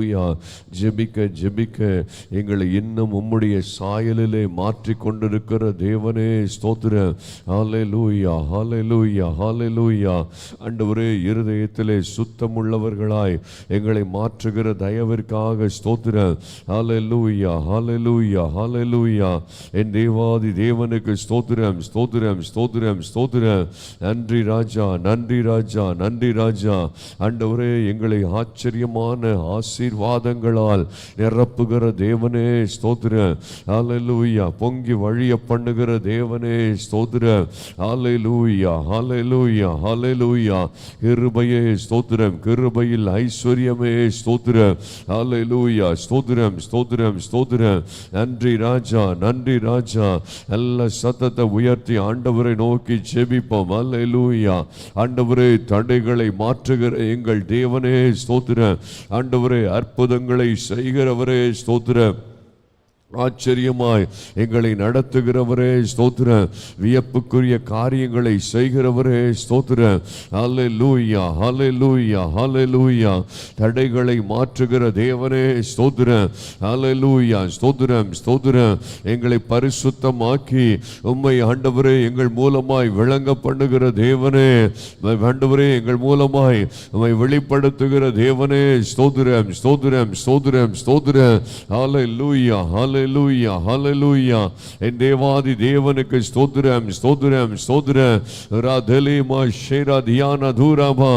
ஹalleluya ஜெபிக்க ஜெபிக்க. எங்களை இன்னும் உம்முடைய சாயலிலே மாற்றி கொண்டிருக்கிற தேவனே ஸ்தோத்திரம். ஹalleluya ஹalleluya ஹalleluya ஆண்டவரே இருதயத்திலே சுத்தமுள்ளவர்களாய் எங்களை மாற்றுகிற தயவிற்காக ஸ்தோத்திரம். ஹalleluya ஹalleluya ஹalleluya என் தேவாதி தேவனுக்கு ஸ்தோத்திரம் ஸ்தோத்திரம் ஸ்தோத்திரம் ஸ்தோத்திரம். நன்றி ராஜா நன்றி ராஜா நன்றி ராஜா. ஆண்டவரே எங்களை ஆச்சரியமான ஆசீர் ஆசீர்வாதங்களால் நிரப்புகிற தேவனே ஸ்தோத்திரம் ஹalleluya பொங்கி வழிய பண்ணுகிற தேவனே ஸ்தோத்திரம் ஹalleluya ஹalleluya ஹalleluya கிருபையே ஸ்தோத்திரம். கிருபையில் ஐஸ்வர்யமே ஸ்தோத்திரம். ஹalleluya ஸ்தோத்திரம் ஸ்தோத்திரம் ஸ்தோத்திரம். நன்றி ராஜா நன்றி ராஜா. நல்ல சத்தத்தை உயர்த்தி ஆண்டவரை நோக்கி செபிப்போம். அல்லூயா ஆண்டவரே தடைகளை மாற்றுகிற எங்கள் தேவனே ஸ்தோத்திரம். ஆண்டவரே அற்புதங்களை செய்கிறவரே ஸ்தோத்திரம். ஆச்சரியமாய் எங்களை நடத்துகிறவரே ஸ்தோத்திர. வியப்புக்குரிய காரியங்களை செய்கிறவரே ஸ்தோதுரு ஹலை லூயா ஹலை லூயா ஹலை லூயா தடைகளை மாற்றுகிற தேவனே ஸ்தோதுரு ஹலை லூயா ஸ்தோத்திரம் ஸ்தோத்திரம் எங்களை பரிசுத்தமாக்கி உம்மை ஆண்டவரே எங்கள் மூலமாய் விளங்க பண்ணுகிற தேவனே. ஆண்டவரே எங்கள் மூலமாய் உண்மை வெளிப்படுத்துகிற தேவனே. ஸ்தோத்திரம் ஸ்தோத்திரம் ஸ்தோத்திரம் ஸ்தோத்திரம் ஹalleluya. ஹலலூயா ஹலலூயா என் தேவாதி தேவனுக்கு ஸ்தோத்திரம் ஸ்தோத்திரம் ஸ்தோத்திரம். ராதலிமா ஷேரா தியான தூராமா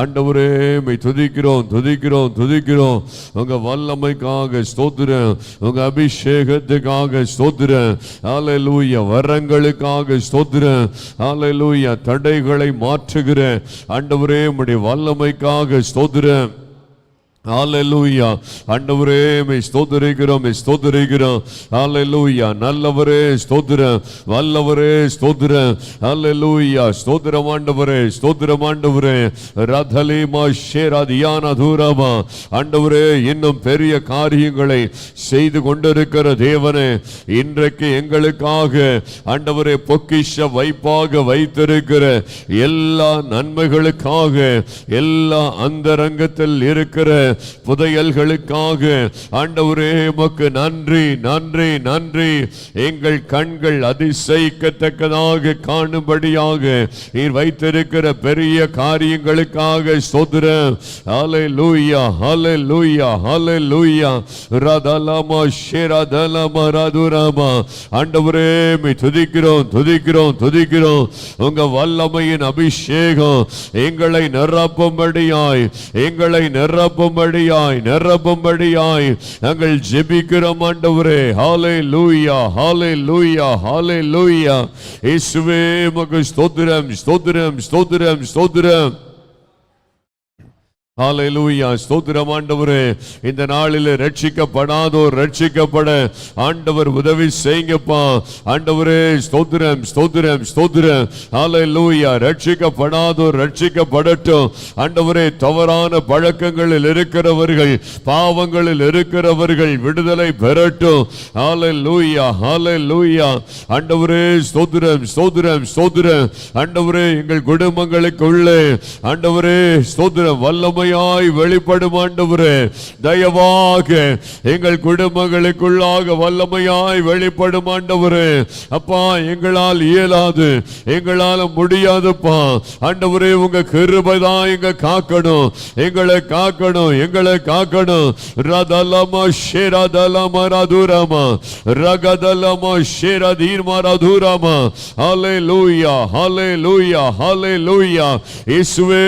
ஆண்டவரே மை துதிக்கிறோம் துதிக்கிறோம் துதிக்கிறோம். உங்க வல்லமைக்காக ஸ்தோத்திரம் உங்க அபிஷேகத்துக்காக ஸ்தோத்திரம். ஹalleluya வரங்களுக்காக ஸ்தோத்திரம். ஹalleluya தடைகளை மாற்றுகிற ஆண்டவரே உடைய வல்லமைக்காக ஸ்தோத்திரம். ஹalleluya ஆண்டவரே மே ஸ்தோத்திரிக்கிறோம் மே ஸ்தோத்திரிக்கிறோம். ஹalleluya நல்லவரே ஸ்தோத்திரம். வல்லவரே ஸ்தோத்திரம். ஹalleluya ஸ்தோத்திரம் ஆண்டவரே ஸ்தோத்திரம் ஆண்டவரே. ரதலிமா ஷேராதியான தூரமா. ஆண்டவரே இன்னும் பெரிய காரியங்களை செய்து கொண்டிருக்கிற தேவனே இன்றைக்கு எங்களுக்காக ஆண்டவரே பொக்கிஷ வைப்பாக வைத்திருக்கிற எல்லா நன்மைகளுக்காக எல்லா அந்தரங்கத்தில் இருக்கிற புதையல்களுக்காக. ஆண்டவரே உமக்கு நன்றி நன்றி நன்றி. எங்கள் கண்கள் அதிசயிக்கத்தக்கதாக காணும்படியாக நீர் வைத்திருக்கிற பெரிய காரியங்களுக்காக ஸ்தோத்திரம். லூயா ஹalleluya லூயா ரதலமா ஷேரதலமா ரதுரமா ஆண்டவரே துதிக்கிறோம் துதிக்கிறோம் துதிக்கிறோம். உங்க வல்லமையின் அபிஷேகம் எங்களை நிரப்பும்படியாய் எங்களை நிரப்பும்படியாய் நிரப்பும்படியாய் நாங்கள் ஜெபிக்கிறோம் ஆண்டவரே. ஹாலே லூயா ஹாலே லூயா ஹாலே லூயா இயேசுவே மக ஸ்தோத்திரம் ஸ்தோத்திரம் ஸ்தோத்திரம் ஸ்தோத்திரம். ஹalleluya ஸ்தோத்திரம் ஆண்டவரே. இந்த நாளில் ரட்சிக்கப்படாதோர் ரட்சிக்கப்பட. ஆண்டவர் உதவி செய்யுங்கப்பா. ஆண்டவரே ஸ்தோத்திரம் ஸ்தோத்திரம் ஸ்தோத்திரம். ஹalleluya ரட்சிக்கப்படாதோர் ரட்சிக்கப்படட்டும். ஆண்டவரே தவறான பழக்கங்களில் இருக்கிறவர்கள் பாவங்களில் இருக்கிறவர்கள் விடுதலை பெறட்டும். ஹalleluya ஹalleluya. ஆண்டவரே ஸ்தோத்திரம் ஸ்தோத்திரம் ஸ்தோத்திரம். ஆண்டவரே எங்கள் குடும்பங்களுக்குள்ளே ஆண்டவரே ஸ்தோத்திரம் வல்லமையாய் வெளிப்படும் ஆண்டவரே தயவாக எங்கள் குடும்பங்களுக்குள்ளாக வல்லமையாய் வெளிப்படும் ஆண்டவரே அப்பா எங்களால் இயலாது எங்களால முடியாதுப்பா. ஆண்டவரே உங்க கிருபைதான் எங்க காக்கணும். எங்களை காக்கணும் எங்களை காக்கணும். ரதலமா ஷேராதலமா ரதுரமா ரகதலமா லூயா ரதுரமா. லூயா ஹalleluya லூயா இயேசுவே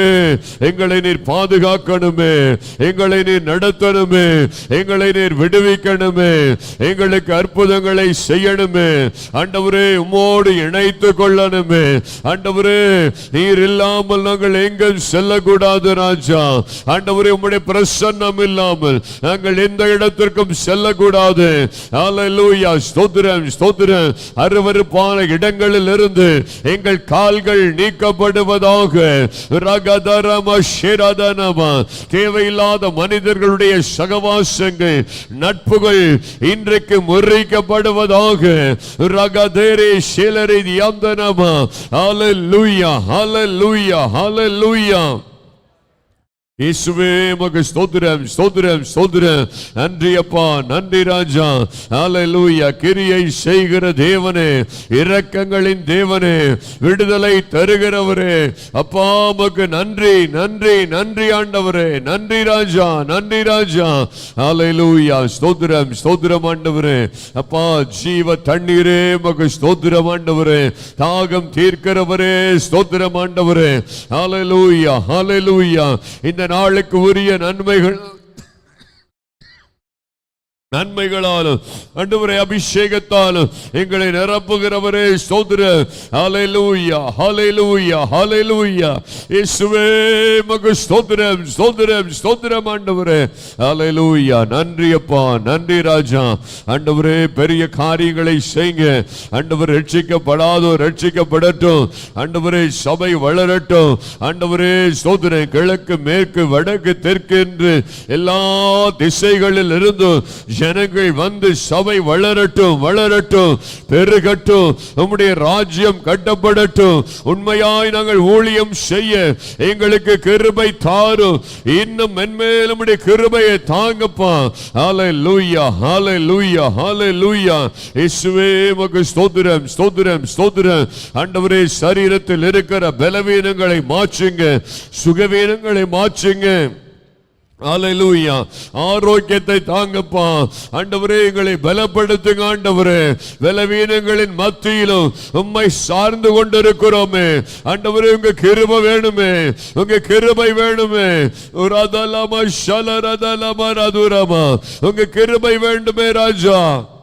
எங்களை நீர் பாதுகாக்கணுமே. எங்களை நீர் நடத்தணுமே. எங்களை நீர் விடுவிக்கணுமே. எங்களுக்கு அற்புதங்களை செய்யணுமே. ஆண்டவரே உமோடு இணைத்து கொள்ளணுமே. ஆண்டவரே நீர் இல்லாமல் நாங்கள் எங்கும் செல்லக்கூடாது ராஜா. ஆண்டவரே உம்முடைய பிரசன்னம் இல்லாமல் நாங்கள் எந்த இடத்திற்கும் செல்லக்கூடாது. ஹalleluya ஸ்தோத்திரம் ஸ்தோத்திரம். அருவருப்பான இடங்களில் இருந்து எங்கள் கால்கள் நீக்கப்படுவதாக. ரகதரம ஷிரதனம தேவையில்லாத மனிதர்களுடைய சகவாசங்கள் நட்புகள் இன்றைக்கு முறிக்கப்படுவதாக ரகதேரே ஷிலரி தியந்தனமா ஹalleluya ஹalleluya ஹalleluya. இயேசுவே மக ஸ்தோத்திரம் ஸ்தோத்திரம் ஸ்தோத்திரம். நன்றி அப்பா நன்றி ராஜா. ஹalleluya கிரியை செய்கிற தேவனே இரக்கங்களின் தேவனே விடுதலை தருகிறவரே. அப்பா மக்கு நன்றி நன்றி நன்றி ஆண்டவரே. நன்றி ராஜா நன்றி ராஜா. ஹalleluya ஸ்தோத்திரம் ஸ்தோத்திரம் ஆண்டவரே. அப்பா ஜீவ தண்ணீரே மக ஸ்தோத்திரம் ஆண்டவரே. தாகம் தீர்க்கிறவரே ஸ்தோத்திரம் ஆண்டவரே. ஹalleluya ஹalleluya இந்த நாளுக்கு உரிய நன்மைகள். நன்மைகளாலும் அன்றுவரை அபிஷேகத்தாலும் எங்களை நிரப்புகிறவரே ஸ்தோத்திர ஹalleluya ஹalleluya ஹalleluya. இயேசுவே மகு ஸ்தோத்திரம் ஸ்தோத்திரம் ஸ்தோத்திரம் ஆண்டவரே. ஹalleluya. நன்றி அப்பா நன்றி ராஜா. ஆண்டவரே பெரிய காரியங்களை செய்யுங்க. ஆண்டவர் ரட்சிக்கப்படாதோ ரட்சிக்கப்படட்டும். ஆண்டவரே சபை வளரட்டும். ஆண்டவரே ஸ்தோத்திரம். கிழக்கு மேற்கு வடக்கு தெற்கு என்று எல்லா திசைகளில் இருந்தும் ஜனங்கள் வந்து சபை வளரட்டும் வளரட்டும் பெருகட்டும் நம்முடைய ராஜ்யம் கட்டப்படட்டும். உண்மையாய் நாங்கள் ஊழியம் செய்ய எங்களுக்கு கிருபை தாரும். இன்னும் மென்மேலும் கிருபையை தாங்கப்பா. ஹாலே லூயா ஹாலே லூயா ஹாலே லூயா இசுவே மக்கு ஸ்தோத்திரம் ஸ்தோத்திரம் ஸ்தோத்திரம். ஆண்டவரே சரீரத்தில் இருக்கிற பலவீனங்களை மாற்றுங்க சுகவீனங்களை மாற்றுங்க. ஹalleluya. ஆரோக்கியத்தை தாங்கப்பா. ஆண்டவரே எங்களை பலப்படுத்துங்க ஆண்டவரே. பலவீனங்களின் மத்தியிலும் உம்மை சார்ந்து கொண்டிருக்கிறோமே. ஆண்டவரே உங்க கிருப வேணுமே. உங்க கிருபை வேணுமே. ரதலமா ஷலரதலம ரதுரமா. உங்க கிருபை வேண்டுமே ராஜா.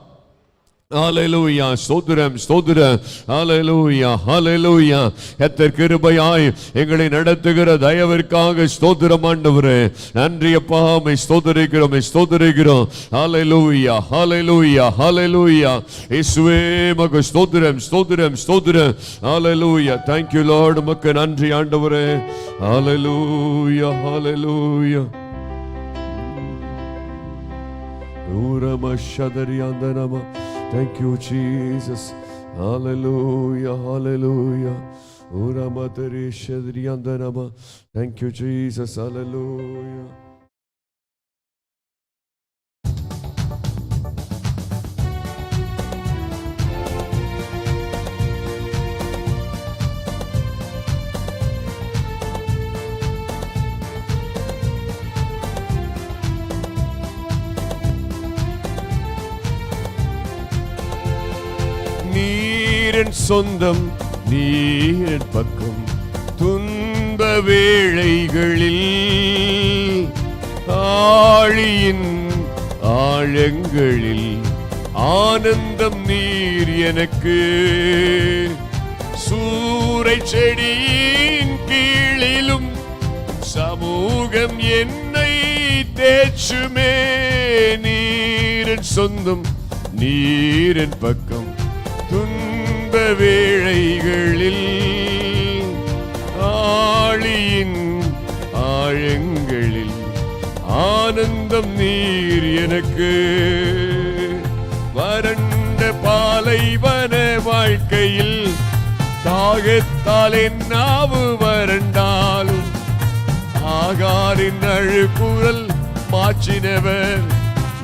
ஹalleluya ஸ்தோத்திரம் ஸ்தோத்திரம். ஹalleluya ஹalleluya எத்தர் கிருபையாய் எங்களை நடத்துகிற தயவிற்காக ஸ்தோத்திரம் ஆண்டவரே. நன்றி அப்பா அம்மை ஸ்தோத்திரிக்கிறோம் ஸ்தோத்திரிக்கிறோம். ஹalleluya ஹalleluya ஹalleluya இயேசுவே மக ஸ்தோத்திரம் ஸ்தோத்திரம் ஸ்தோத்திரம். ஹalleluya தேங்க்யூ லார்டு மக்கு நன்றி ஆண்டவரே. ஹalleluya ஹalleluya Urama Shadariyandanama. Thank you, Jesus. Hallelujah, hallelujah. Thank you, Jesus. Hallelujah. என் சொந்தம் நீரன் பக்கம். துன்ப வேளைகளில் ஆழியின் ஆழங்களில் ஆனந்தம் நீர் எனக்கு. சூறை செடியின் கீழிலும் சமூகம் என்னை தேச்சுமே. நீரின் சொந்தம் நீரின் பக்கம். வேளைகளில் ஆளியின் ஆழங்களில் ஆனந்தம் நீர் எனக்கு. வறண்ட பாலைவன வாழ்க்கையில் தாகத்தால் நாவு வறண்டாலும் ஆகாரின் அழுக்குரல் மாற்றினவர்.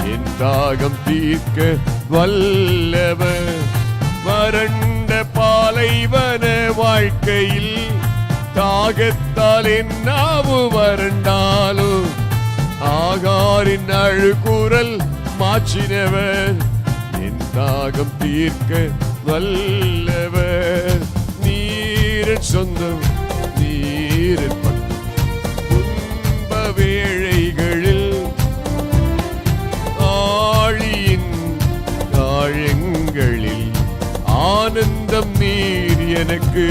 என் தாகம் தீர்க்க வல்லவர். வறண்ட பாலைவன வாழ்க்கையில் தாகத்தால் என்னாவு வறண்டாலும் ஆகாரின் அழுகுரல் மாற்றினவர். என் தாகம் தீர்க்க வல்லவர். நீரன் சொந்தம் எனக்கு.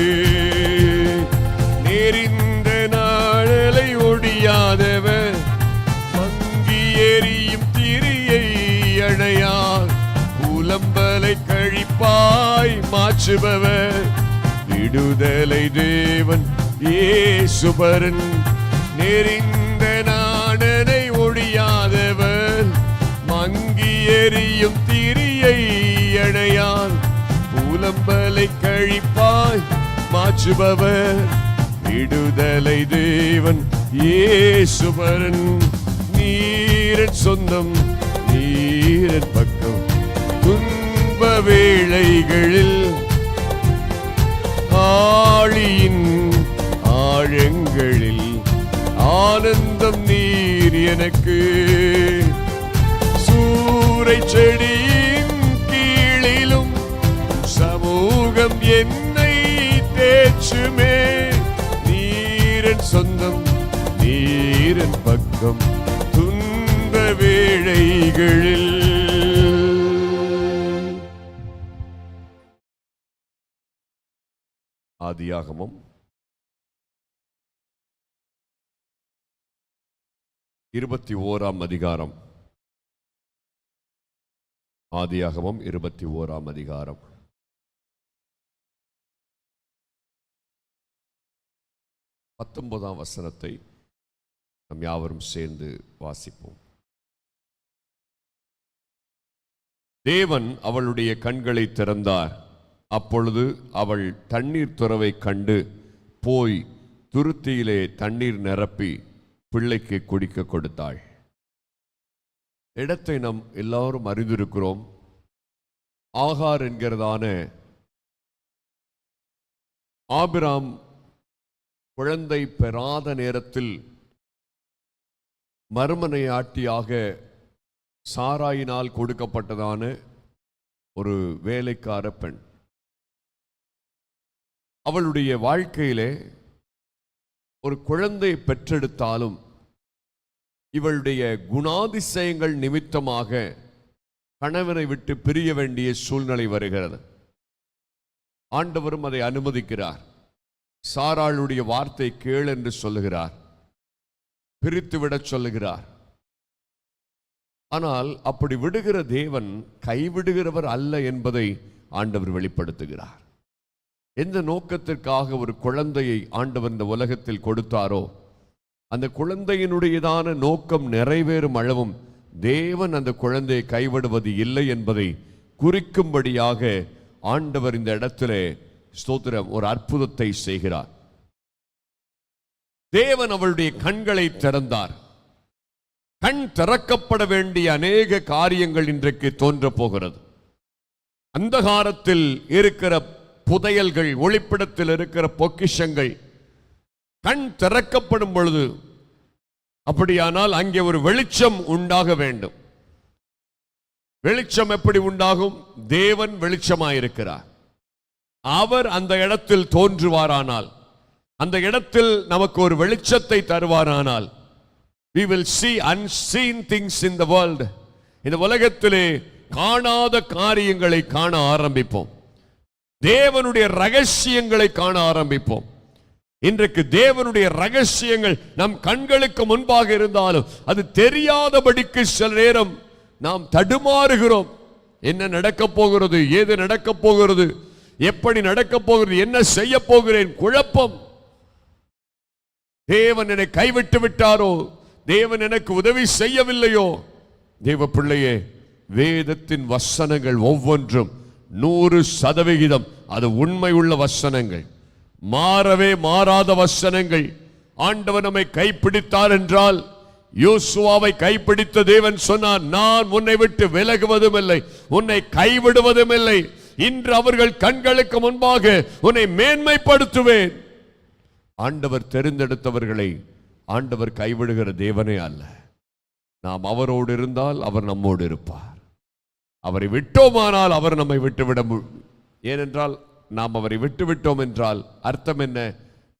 நேரிந்த நாளலை ஒடியாதவர் மங்கி எரியும் திரியை அடையார் புலம்பலை கழிப்பாய் மாற்றுபவர் விடுதலை தேவன் ஏசுபரன் நெறிந்த நாடனை ஒழியாதவர் மங்கி எரியும் திரியை அடையான் புலம்பலை கழிப்பாய் மாற்றுபவர் விடுதலை தேவன் ஏசுபரன் நீரன் சொந்தம் நீரன் பக்கம் துன்ப வேளைகளில் ஆழியின் ஆழங்களில் ஆனந்தம் நீர் எனக்கு. சூறை செடியின் வீரன் பக்கம் துன்ப வேளைகளில். ஆதியாகமம். இருபத்தி ஓராம் அதிகாரம். ஆதியாகமம் இருபத்தி ஓராம் அதிகாரம். பத்தொன்பதாம் வசனத்தை நம் யாவரும் சேர்ந்து வாசிப்போம். தேவன் அவளுடைய கண்களை திறந்தார். அப்பொழுது அவள் தண்ணீர் துறவை கண்டு போய் துருத்தியிலே தண்ணீர் நிரப்பி பிள்ளைக்கு குடிக்க கொடுத்தாள். இடத்தை நாம் எல்லாரும் அறிந்திருக்கிறோம். ஆகார் என்கிறதான ஆபிராம் குழந்தை பெறாத நேரத்தில் மர்மனை ஆட்டியாக சாராயினால் கொடுக்கப்பட்டதான ஒரு வேலைக்கார பெண். அவளுடைய வாழ்க்கையிலே ஒரு குழந்தை பெற்றெடுத்தாலும் இவளுடைய குணாதிசயங்கள் நிமித்தமாக கணவனை விட்டு பிரிய வேண்டிய சூழ்நிலை வருகிறது. ஆண்டவரும் அதை அனுமதிக்கிறார். சாராளுடைய வார்த்தை கேள் என்று சொல்லுகிறார். பிரித்து விடச் சொல்லுகிறார். ஆனால் அப்படி விடுகிற தேவன் கைவிடுகிறவர் அல்ல என்பதை ஆண்டவர் வெளிப்படுத்துகிறார். எந்த நோக்கத்திற்காக ஒரு குழந்தையை ஆண்டவர் இந்த உலகத்தில் கொடுத்தாரோ அந்த குழந்தையினுடையதான நோக்கம் நிறைவேறும் அளவும் தேவன் அந்த குழந்தையை கைவிடுவது இல்லை என்பதை குறிக்கும்படியாக ஆண்டவர் இந்த இடத்திலே ஸ்தோத்திரம் ஒரு அற்புதத்தை செய்கிறார். தேவன் அவளுடைய கண்களை திறந்தார். கண் திறக்கப்பட வேண்டிய அநேக காரியங்கள் இன்றைக்கு தோன்ற போகிறது. அந்தகாரத்தில் இருக்கிற புதையல்கள் ஒளிப்பிடத்தில் இருக்கிற பொக்கிஷங்கள் கண் திறக்கப்படும் பொழுது அப்படியானால் அங்கே ஒரு வெளிச்சம் உண்டாக வேண்டும். வெளிச்சம் எப்படி உண்டாகும்? தேவன் வெளிச்சமாயிருக்கிறார். அவர் அந்த இடத்தில் தோன்றுவாரானால். அந்த இடத்தில் நமக்கு ஒரு வெளிச்சத்தை தருவாரானால் we will see unseen things in the world இந்த உலகத்திலே காணாத காரியங்களை காண ஆரம்பிப்போம். தேவனுடைய ரகசியங்களை காண ஆரம்பிப்போம். இன்றைக்கு தேவனுடைய ரகசியங்கள் நம் கண்களுக்கு முன்பாக இருந்தாலும் அது தெரியாதபடிக்கு சில நேரம் நாம் தடுமாறுகிறோம். என்ன நடக்கப் போகிறது ஏது நடக்கப் போகிறது எப்படி நடக்கப் போகிறது என்ன செய்ய போகிறேன் குழப்பம். தேவன் என்னை கைவிட்டு விட்டாரோ? தேவன் எனக்கு உதவி செய்யவில்லையோ? தேவ பிள்ளையே வேதத்தின் வசனங்கள் ஒவ்வொன்றும் நூறு சதவிகிதம். அது உண்மை உள்ள வசனங்கள். மாறவே மாறாத வசனங்கள். ஆண்டவர் நம்மை கைப்பிடித்தார் என்றால் யோசுவாவை கைப்பிடித்த தேவன் சொன்னார் நான் உன்னை விட்டு விலகுவதும் இல்லை உன்னை கைவிடுவதும் இல்லை இன்று அவர்கள் கண்களுக்கு முன்பாக உன்னை மேன்மைப்படுத்துவேன். ஆண்டவர் தெரிந்தெடுத்தவர்களை ஆண்டவர் கைவிடுகிற தேவனே அல்ல. நாம் அவரோடு இருந்தால் அவர் நம்மோடு இருப்பார். அவரை விட்டோமானால் அவர் நம்மை விட்டுவிட ஏனென்றால் நாம் அவரை விட்டுவிட்டோம் என்றால் அர்த்தம் என்ன?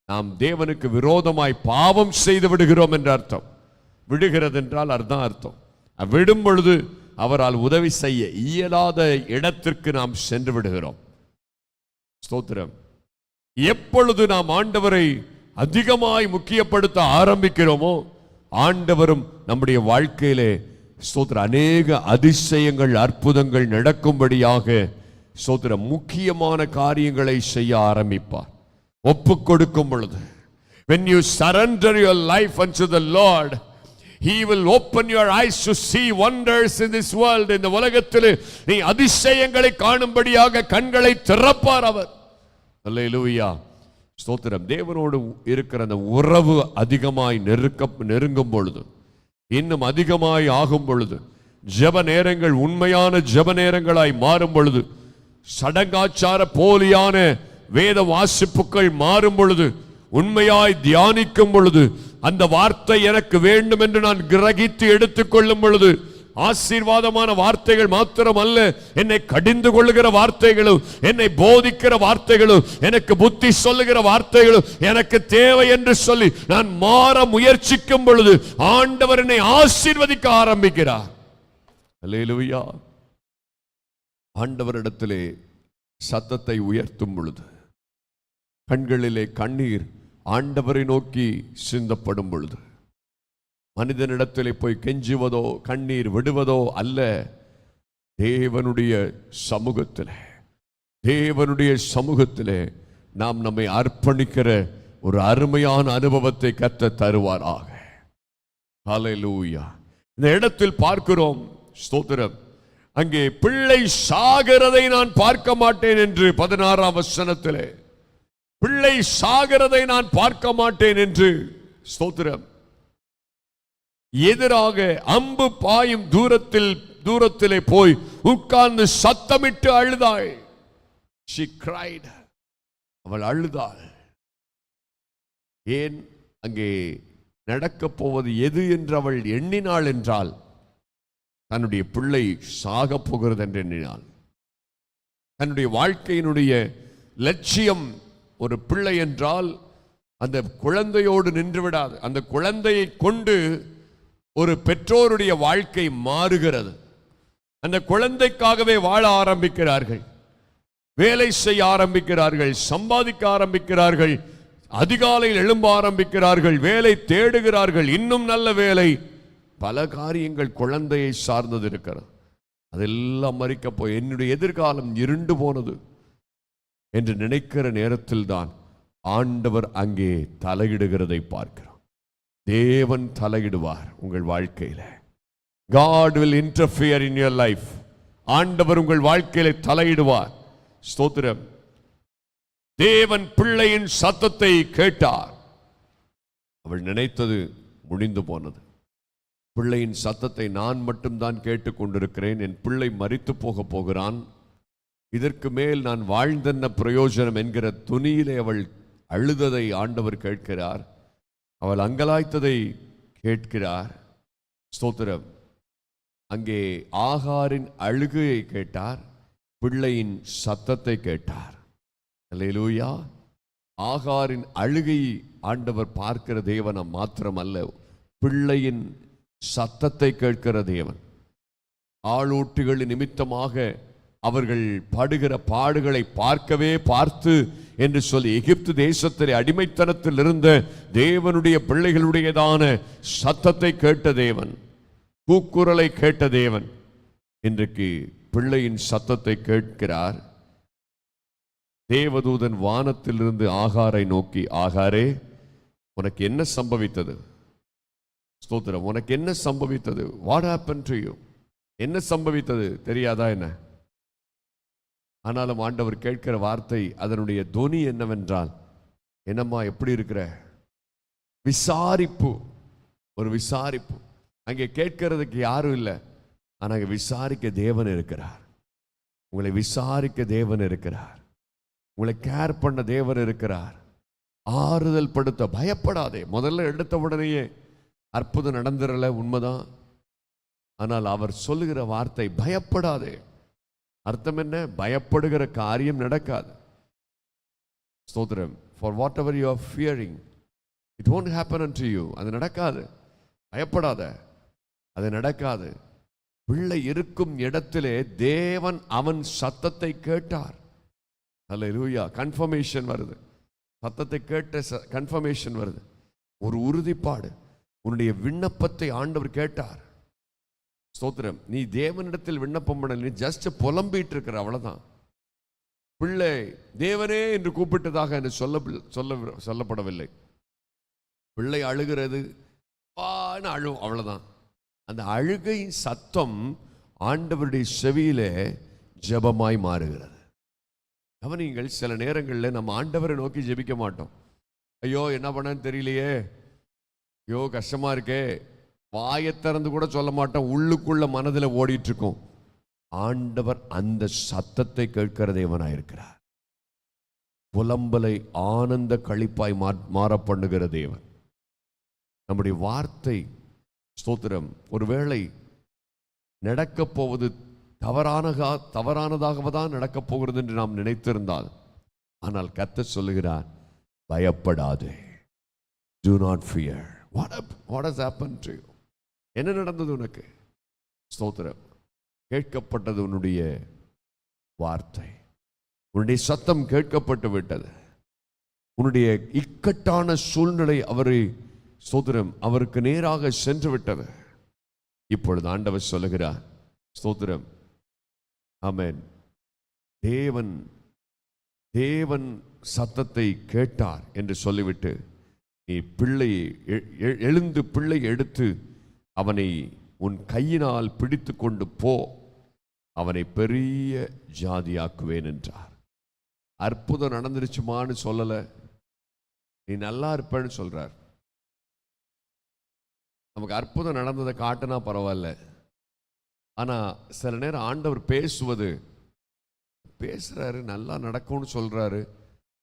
நாம் தேவனுக்கு விரோதமாய் பாவம் செய்து விடுகிறோம் என்ற அர்த்தம். விடுகிறது என்றால் அர்த்தம் அர்த்தம். விடும் பொழுது அவரால் உதவி செய்ய இயலாத இடத்திற்கு நாம் சென்று விடுகிறோம். ஸ்தோத்திரம். எப்பொழுது நாம் ஆண்டவரை அதிகமாய் முக்கியப்படுத்த ஆரம்பிக்கிறோமோ ஆண்டவரும் நம்முடைய வாழ்க்கையிலே ஸ்தோத்திர அநேக அதிசயங்கள் அற்புதங்கள் நடக்கும்படியாக சோத்திர முக்கியமான காரியங்களை செய்ய ஆரம்பிப்பார். ஒப்பு கொடுக்கும் பொழுது when you surrender your life unto the lord he will open your eyes to see wonders in this world. இந்த உலகத்தில் நீ அதிசயங்களை காணும்படியாக கண்களை திறப்பார் அவர். அல்லேலூயா. ஸ்தோத்திரம். தேவனோடு இருக்கிற அந்த உறவு அதிகமாய் நெருக்க நெருங்கும் பொழுது இன்னும் அதிகமாய் ஆகும் பொழுது ஜெப நேரங்கள் உண்மையான ஜெப நேரங்களாய் மாறும் பொழுது சடங்காச்சார போலியான வேத வாசிப்புகள் மாறும் பொழுது உண்மையாய் தியானிக்கும் பொழுது அந்த வார்த்தை எனக்கு வேண்டும் என்று நான் கிரகித்து எடுத்துக்கொள்ளும் பொழுது ஆசீர்வாதமான வார்த்தைகள் மாத்திரம் அல்ல என்னை கடிந்து கொள்ளுகிற வார்த்தைகளும் என்னை போதிக்கிற வார்த்தைகளும் எனக்கு புத்தி சொல்லுகிற வார்த்தைகளும் எனக்கு தேவை என்று சொல்லி நான் மாற முயற்சிக்கும் பொழுது ஆண்டவர் என்னை ஆசீர்வதிக்க ஆரம்பிக்கிறார். அல்லேலூயா ஆண்டவரிடத்திலே சத்தத்தை உயர்த்தும் பொழுது கண்களிலே கண்ணீர் ஆண்டவரை நோக்கி சிந்தப்படும் பொழுது மனிதனிடத்திலே போய் கெஞ்சுவதோ கண்ணீர் விடுவதோ அல்ல. தேவனுடைய சமூகத்தில் தேவனுடைய சமூகத்திலே நாம் நம்மை அர்ப்பணிக்கிற ஒரு அருமையான அனுபவத்தை கத்த தருவாராக. ஹalleluya. இந்த இடத்தில் பார்க்கிறோம் ஸ்தோத்திரம். அங்கே பிள்ளை சாகிறதை நான் பார்க்க மாட்டேன் என்று பதினாறாம் வசனத்திலே. பிள்ளை சாகிறதை நான் பார்க்க மாட்டேன் என்று ஸ்தோத்திரம். எதிராக அம்பு பாயும் தூரத்தில் தூரத்திலே போய் உட்கார்ந்து சத்தமிட்டு அழுதாள். ஷி கிரைட் அவள் அழுதாள். ஏன் அங்கே நடக்கப் போவது எது என்று அவள் எண்ணினாள் என்றால் தன்னுடைய பிள்ளை சாகப் போகிறது என்று எண்ணினாள். தன்னுடைய வாழ்க்கையினுடைய லட்சியம் ஒரு பிள்ளை என்றால் அந்த குழந்தையோடு நின்று விடாது. அந்த குழந்தையை கொண்டு ஒரு பெற்றோருடைய வாழ்க்கை மாறுகிறது. அந்த குழந்தைக்காகவே வாழ ஆரம்பிக்கிறார்கள். வேலை செய்ய ஆரம்பிக்கிறார்கள் சம்பாதிக்க ஆரம்பிக்கிறார்கள் அதிகாலையில் எழும்ப ஆரம்பிக்கிறார்கள் வேலை தேடுகிறார்கள் இன்னும் நல்ல வேலை. பல காரியங்கள் குழந்தையை சார்ந்தது இருக்கிறது. அதெல்லாம் மறிக்க போய் என்னுடைய எதிர்காலம் இருண்டு போனது என்று நினைக்கிற நேரத்தில் தான் ஆண்டவர் அங்கே தலையிடுகிறதை பார்க்கிறார். தேவன் தலையிடுவார் உங்கள் வாழ்க்கையில். God will interfere in your life ஆண்டவர் உங்கள் வாழ்க்கையில தலையிடுவார். ஸ்தோத்திரம். தேவன் பிள்ளையின் சத்தத்தை கேட்டார். அவள் நினைத்தது முடிந்து போனது. பிள்ளையின் சத்தத்தை நான் மட்டும்தான் கேட்டுக்கொண்டிருக்கிறேன் என் பிள்ளை மறித்து போக போகிறான். இதற்கு மேல் நான் வாழ்ந்தென்ன பிரயோஜனம் என்கிற துணியிலே அவள் அழுததை ஆண்டவர் கேட்கிறார். அவள் அங்கலாய்த்ததை கேட்கிறார். ஸ்தோத்திரம். அங்கே ஆகாரின் அழுகையை கேட்டார். பிள்ளையின் சத்தத்தை கேட்டார். அல்லேலூயா. ஆகாரின் அழுகை ஆண்டவர் பார்க்கிற தேவனை மாத்திரம் அல்ல பிள்ளையின் சத்தத்தை கேட்கிற தேவன். ஆளூட்டுகள் நிமித்தமாக அவர்கள் படுகிற பாடுகளை பார்க்கவே பார்த்து என்று சொல்லி எகிப்து தேசத்திலே அடிமைத்தனத்தில் இருந்த தேவனுடைய பிள்ளைகளுடையதான சத்தத்தை கேட்ட தேவன் கூக்குரலை கேட்ட தேவன். இன்றைக்கு பிள்ளையின் சத்தத்தை கேட்கிறார். தேவதூதன் வானத்திலிருந்து ஆகாரை நோக்கி ஆகாரே உனக்கு என்ன சம்பவித்தது? ஸ்தோத்திரம் உனக்கு என்ன சம்பவித்தது? வாட் ஹேப்பன் டு யூ என்ன சம்பவித்தது? தெரியாதா என்ன? ஆனாலும் ஆண்டவர் கேட்கிற வார்த்தை அதனுடைய தொனி என்னவென்றால் என்னம்மா எப்படி இருக்கிற? விசாரிப்பு. ஒரு விசாரிப்பு. அங்கே கேட்கறதுக்கு யாரும் இல்லை. ஆனால் அங்கே விசாரிக்க தேவன் இருக்கிறார். உங்களை விசாரிக்க தேவன் இருக்கிறார். உங்களை கேர் பண்ண தேவன் இருக்கிறார். ஆறுதல் படுத்த பயப்படாதே. முதல்ல எடுத்த உடனேயே அற்புதம் நடந்துடல உண்மைதான். ஆனால் அவர் சொல்லுகிற வார்த்தை பயப்படாதே. அர்த்தம் என்ன பயப்படுகிற காரியம் நடக்காது. ஸ்தோத்திரம். For whatever you are fearing it won't happen unto you அது நடக்காது. பயப்படாத. அது நடக்காது. பிள்ளை இருக்கும் இடத்திலே தேவன் அவன் சத்தத்தை கேட்டார். அல்ல லூயா கன்ஃபர்மேஷன் வருது. சத்தத்தை கேட்ட கன்ஃபர்மேஷன் வருது. ஒரு உறுதிப்பாடு. உன்னுடைய விண்ணப்பத்தை ஆண்டவர் கேட்டார். ஸ்தோத்திரம். நீ தேவனிடத்தில் விண்ணப்பம் பண்ண நீ ஜஸ்ட் புலம்பிட்டு இருக்கிற அவ்வளோதான் பிள்ளை தேவனே என்று கூப்பிட்டதாக என்று சொல்ல சொல்ல சொல்லப்படவில்லை. பிள்ளை அழுகிறது. பான்னு அழும் அவ்வளோதான் அந்த அழுகை சத்தம் ஆண்டவருடைய செவியிலே ஜெபமாய் மாறுகிறது. கவனிங்கள் சில நேரங்களில் நம்ம ஆண்டவரை நோக்கி ஜெபிக்க மாட்டோம். ஐயோ என்ன பண்ணன்னு தெரியலையே. ஐயோ கஷ்டமா இருக்கே. வாயை திறந்து கூட சொல்ல மாட்டோம் உள்ளுக்குள்ள மனதில் ஓடிட்டு இருக்கோம் ஆண்டவர் அந்த சத்தத்தை கேட்கிற தேவனாய் இருக்கிறார். புலம்பலை ஆனந்த களிப்பாய் மா- மாற பண்ணுகிற தேவன். நம்முடைய வார்த்தை ஸ்தோத்திரம் ஒருவேளை நடக்கப் போவது தவறானகா தவறானதாக தான் நடக்கப் போகிறது என்று நாம் நினைத்திருந்தால் ஆனால் கத்த சொல்லுகிறார் பயப்படாதே. Do not fear what what what has happened to என்ன நடந்தது உனக்கு? ஸ்தோத்திரம். கேட்கப்பட்டது உன்னுடைய வார்த்தை. உன்னுடைய சத்தம் கேட்கப்பட்டு விட்டது. உன்னுடைய இக்கட்டான சூழ்நிலை அவரை ஸ்தோத்திரம் அவருக்கு நேராக சென்று விட்டது. இப்பொழுது ஆண்டவர் சொல்லுகிறார் ஸ்தோத்திரம். ஆமேன். தேவன் தேவன் சத்தத்தை கேட்டார் என்று சொல்லிவிட்டு நீ பிள்ளையை எ- எ- எழுந்து பிள்ளை எடுத்து அவனை உன் கையினால் பிடித்து கொண்டு போ. அவனை பெரிய ஜாதியாக்குவேன் என்றார். அற்புதம் நடந்துருச்சுமான்னு சொல்லலை. நீ நல்லா இருப்பேன்னு சொல்கிறார் நமக்கு அற்புதம் நடந்ததை காட்டினா பரவாயில்ல. ஆனால் சில நேரம் ஆண்டவர் பேசுவது பேசுகிறாரு நல்லா நடக்கும்னு சொல்கிறாரு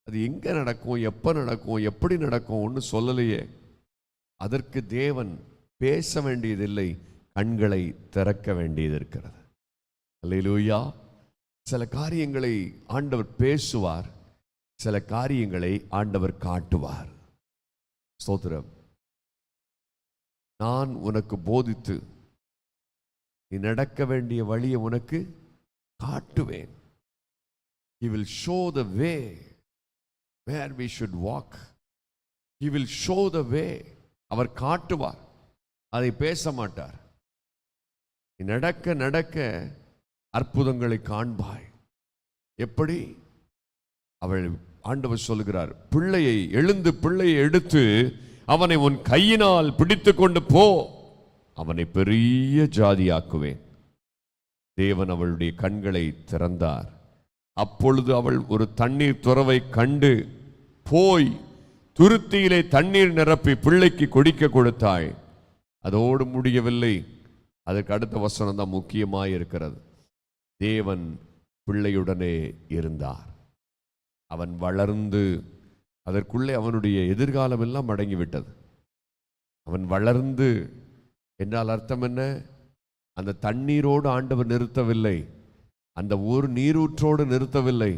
அது எங்கே நடக்கும் எப்போ நடக்கும் எப்படி நடக்கும் ஒன்று சொல்லலையே. அதற்கு தேவன் பேச வேண்டியதில்லை கண்களை திறக்க வேண்டியது இருக்கிறது அல்லையிலூயா சில காரியங்களை ஆண்டவர் பேசுவார் சில காரியங்களை ஆண்டவர் காட்டுவார். ஸ்தோத்திரம். நான் உனக்கு போதித்து நீ நடக்க வேண்டிய வழியை உனக்கு காட்டுவேன். He will show the way where we should walk he will show the way அவர் காட்டுவார். அதை பேச மாட்டார் நடக்க நடக்க அற்புதங்களை காண்பாய். எப்படி? அவள் ஆண்டவர் சொல்லுகிறார் பிள்ளையை எழுந்து பிள்ளையை எடுத்து அவனை உன் கையினால் பிடித்து கொண்டு போ. அவனை பெரிய ஜாதியாக்குவேன். தேவன் அவளுடைய கண்களை திறந்தார். அப்பொழுது அவள் ஒரு தண்ணீர் துறவை கண்டு போய் துருத்தியிலே தண்ணீர் நிரப்பி பிள்ளைக்கு குடிக்க கொடுத்தாள் அதோடு முடியவில்லை. அதற்கு அடுத்த வசனம் தான் முக்கியமாக இருக்கிறது. தேவன் பிள்ளையுடனே இருந்தார். அவன் வளர்ந்து அதற்குள்ளே அவனுடைய எதிர்காலம் எல்லாம் அடங்கிவிட்டது. அவன் வளர்ந்து என்றால் அர்த்தம் என்ன? அந்த தண்ணீரோடு ஆண்டவர் நிறுத்தவில்லை. அந்த ஒரு நீரூற்றோடு நிறுத்தவில்லை.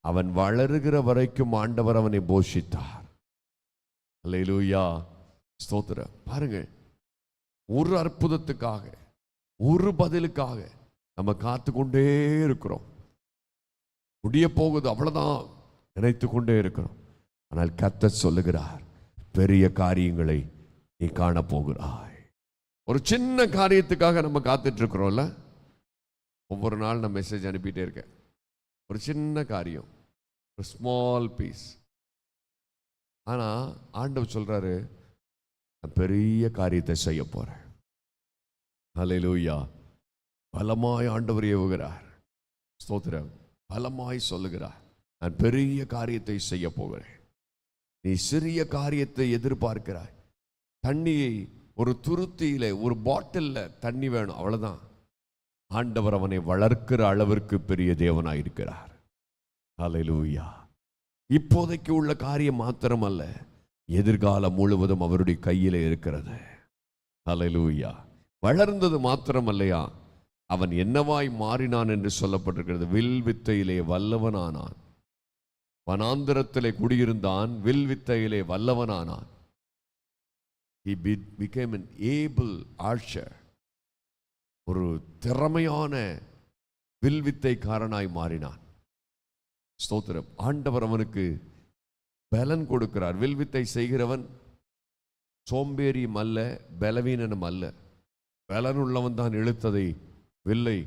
அவன் வளருகிற வரைக்கும் ஆண்டவர் அவனை போஷித்தார். அல்லையிலூயா ஸ்தோத்திர பாருங்கள். ஒரு அற்புதத்துக்காக ஒரு பதிலுக்காக நம்ம காத்து கொண்டே இருக்கிறோம். முடிய போகுது அவ்வளோதான் நினைத்து கொண்டே இருக்கிறோம். ஆனால் கத்த சொல்லுகிறார் பெரிய காரியங்களை நீ காண போகிறாய். ஒரு சின்ன காரியத்துக்காக நம்ம காத்துட்டு இருக்கிறோம்ல ஒவ்வொரு நாள் நான் மெசேஜ் அனுப்பிட்டே இருக்கேன். ஒரு சின்ன காரியம் ஒரு ஸ்மால் பீஸ் ஆனால் ஆண்டவர் சொல்கிறாரு பெரிய காரியத்தை செய்ய போறேன். ஹalleluya. பலமாய் ஆண்டவர் ஏவுகிறார் ஸ்தோத்திரம். பலமாய் சொல்லுகிறார். நான் பெரிய காரியத்தை செய்ய போகிறேன். நீ சிறிய காரியத்தை எதிர்பார்க்கிறாய். தண்ணியை ஒரு துருத்தியில ஒரு பாட்டிலில் தண்ணி வேணும் அவ்வளவுதான். ஆண்டவர் அவனை வளர்க்கிற அளவிற்கு பெரிய தேவனாயிருக்கிறார். ஹalleluya. இப்போதைக்கு உள்ள காரியம் மாத்திரமல்ல. எதிர்காலம் முழுவதும் அவருடைய கையில் இருக்கிறது. அலலூயா வளர்ந்தது மாத்திரமல்லையா? அவன் என்னவாய் மாறினான் என்று சொல்லப்பட்டிருக்கிறது. வில் வித்தையிலே வல்லவனானான். வனாந்திரத்திலே குடியிருந்தான். வில் வித்தையிலே வல்லவனானான். He be- became an able ஒரு திறமையான வில்வித்தைக்காரனாய் மாறினான். ஸ்தோத்திரம். ஆண்டவர் அவனுக்கு பலன் கொடுக்கிறார். வில்வித்தை செய்கிறவன் சோம்பேறியும் அல்ல பலவீனனும் அல்ல. பலன் உள்ளவன் தான் இழுத்ததை வில்லை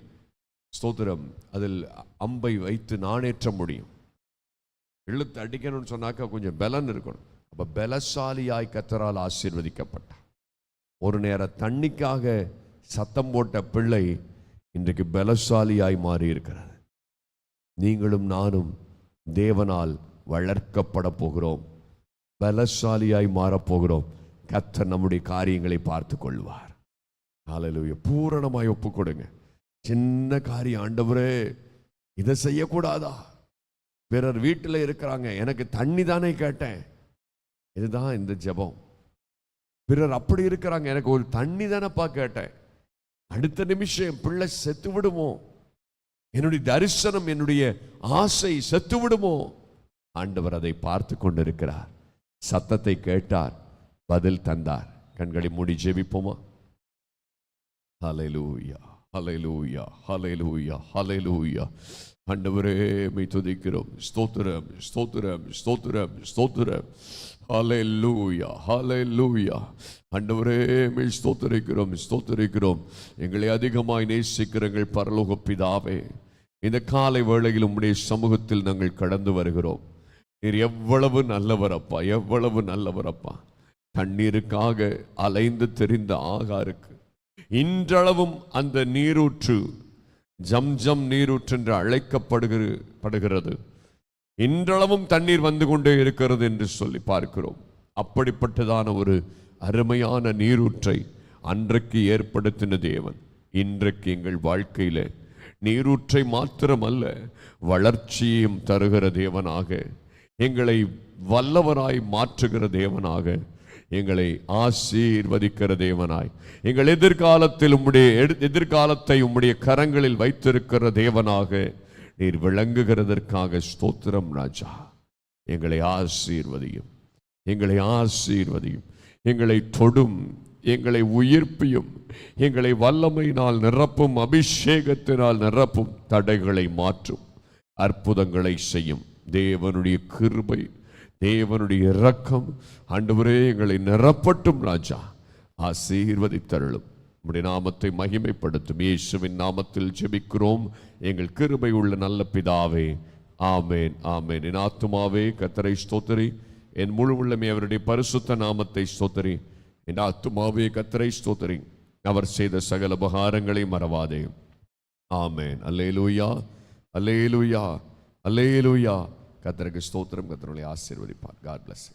ஸ்தோத்திரம் அதில் அம்பை வைத்து நாணேற்ற முடியும். இழுத்து அடிக்கணும்னு சொன்னாக்கா கொஞ்சம் பலன் இருக்கணும். அப்போ பலசாலியாய் கத்தரால் ஆசீர்வதிக்கப்பட்டான் ஒரு நேர தண்ணிக்காக சத்தம் போட்ட பிள்ளை இன்றைக்கு பலசாலியாய் மாறி இருக்கிறார் நீங்களும் நானும் தேவனால் வளர்க்கப்பட போகிறோம் பலசாலியாய் மாறப்போகிறோம். கத்தர் நம்முடைய காரியங்களை பார்த்து கொள்வார் ஹalleluya பூரணமாய் ஒப்பு கொடுங்க சின்ன காரியம் ஆண்டவரே இதை செய்யக்கூடாதா? பிறர் வீட்டில் இருக்கிறாங்க. எனக்கு தண்ணி தானே கேட்டேன். இதுதான் இந்த ஜெபம். பிறர் அப்படி இருக்கிறாங்க. எனக்கு ஒரு தண்ணி தானப்பா கேட்டேன். அடுத்த நிமிஷம் என் பிள்ளை செத்து விடுமோ என்னுடைய தரிசனம் என்னுடைய ஆசை செத்து விடுமோ ஆண்டவர் அதை பார்த்து கொண்டிருக்கிறார். சத்தத்தை கேட்டார் பதில் தந்தார். கண்களை மூடி ஜெபிப்போமா? ஹலைலூயா ஹலைலூயா ஹalleluya ஹலைலூயா ஆண்டவரே மை துதிக்கிறோம். ஸ்தோத்திரம் ஸ்தோத்திரம் ஸ்தோத்திரம் ஸ்தோத்திரம். ஹalleluya ஹalleluya. அண்டவரே மை ஸ்தோத்தரிக்கிறோம் ஸ்தோத்தரிக்கிறோம். எங்களை அதிகமாய் நேசிக்கிறங்கள் பரலோக பிதாவே இந்த காலை வேளையில் உம்முடைய சமூகத்தில் நாங்கள் கடந்து வருகிறோம். நீர் எவ்வளவு நல்லவர் அப்பா எவ்வளவு நல்லவர் அப்பா. தண்ணீருக்காக அலைந்து தெரிந்த ஆகாருக்கு இன்றளவும் அந்த நீரூற்று ஜம்ஜம் நீரூற்று என்று அழைக்கப்படுகிற படுகிறது. இன்றளவும் தண்ணீர் வந்து கொண்டே இருக்கிறது என்று சொல்லி பார்க்கிறோம். அப்படிப்பட்டதான ஒரு அருமையான நீரூற்றை அன்றைக்கு ஏற்படுத்தின தேவன். இன்றைக்கு எங்கள் வாழ்க்கையில நீரூற்றை மாத்திரமல்ல வளர்ச்சியையும் தருகிற தேவனாக எங்களை வல்லவராய் மாற்றுகிற தேவனாக எங்களை ஆசீர்வதிக்கிற தேவனாய். எங்கள் எதிர்காலத்தில் உம்முடைய எடு- எதிர்காலத்தை உம்முடைய கரங்களில் வைத்திருக்கிற தேவனாக நீர் விளங்குகிறதற்காக ஸ்தோத்திரம் ராஜா. எங்களை ஆசீர்வதியும் எங்களை ஆசீர்வதியும் எங்களை தொடும் எங்களை உயிர்ப்பியும் எங்களை வல்லமையினால் நிரப்பும் அபிஷேகத்தினால் நிரப்பும் தடைகளை மாற்றும் அற்புதங்களை செய்யும். தேவனுடைய கிருபை தேவனுடைய இரக்கம் ஆண்டவரே எங்களை நிரப்பட்டும் ராஜா. ஆசீர்வதித்தருளும். உடைய நாமத்தை மகிமைப்படுத்தும். இயேசுவின் நாமத்தில் ஜெபிக்கிறோம். எங்கள் கிருபை உள்ள நல்ல பிதாவே ஆமேன் ஆமேன். என் ஆத்துமாவே கத்தரை ஸ்தோத்திரி. என் முழு உள்ளமே அவருடைய பரிசுத்த நாமத்தை ஸ்தோத்திரி. என் ஆத்துமாவே கத்தரை ஸ்தோத்திரி. அவர் செய்த சகல உபகாரங்களை மறவாதே. ஆமேன். அல்லேலூயா அல்லேலூயா அல்லேலூயா. கத்தருக்கு ஸ்தோத்திரம் கத்தருடைய ஆசீர்வதிப்பார். God plus